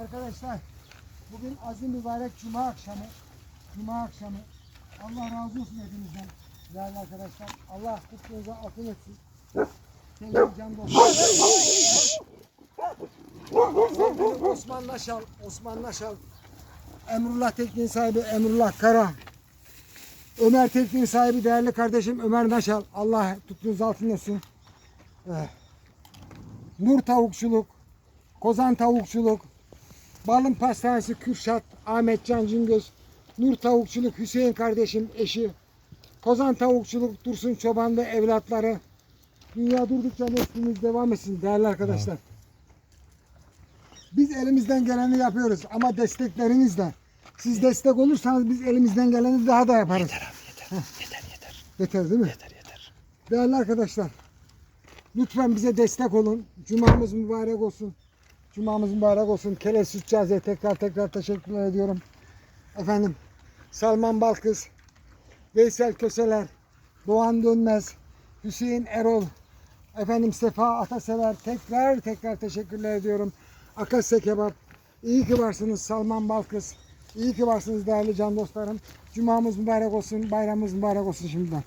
Arkadaşlar bugün azim mübarek cuma akşamı. Cuma akşamı. Allah razı olsun hepinizden. Değerli arkadaşlar. Allah kutlunuza altın etsin. Sevgili can dostlar. Osman Naşal. Osman Naşal. Emrullah Tekniğin sahibi Emrullah Kara. Ömer Tekniğin sahibi değerli kardeşim Ömer Naşal. Allah tuttuğunuz altın etsin. Eh. Nur Tavukçuluk, Kozan Tavukçuluk, Balın Pastanesi Kürşat, Ahmet Can Cingöz, Nur Tavukçuluk Hüseyin kardeşim eşi, Kozan Tavukçuluk Dursun Çobanlı evlatları. Dünya durdukça neslimiz devam etsin değerli arkadaşlar. Biz elimizden geleni yapıyoruz ama desteklerinizle. Siz destek olursanız biz elimizden geleni daha da yaparız. Yeter abi yeter. yeter yeter. Yeter değil mi? Yeter yeter. Değerli arkadaşlar, lütfen bize destek olun. Cumamız mübarek olsun. Cumamız mübarek olsun. Kele Sütçazi'ye tekrar tekrar teşekkürler ediyorum. Efendim, Salman Balkız, Veysel Köseler, Doğan Dönmez, Hüseyin Erol, efendim Sefa Atasever tekrar tekrar teşekkürler ediyorum. Akasya Kebap, iyi ki varsınız Salman Balkız. İyi ki varsınız değerli can dostlarım. Cumamız mübarek olsun, bayramımız mübarek olsun şimdiden.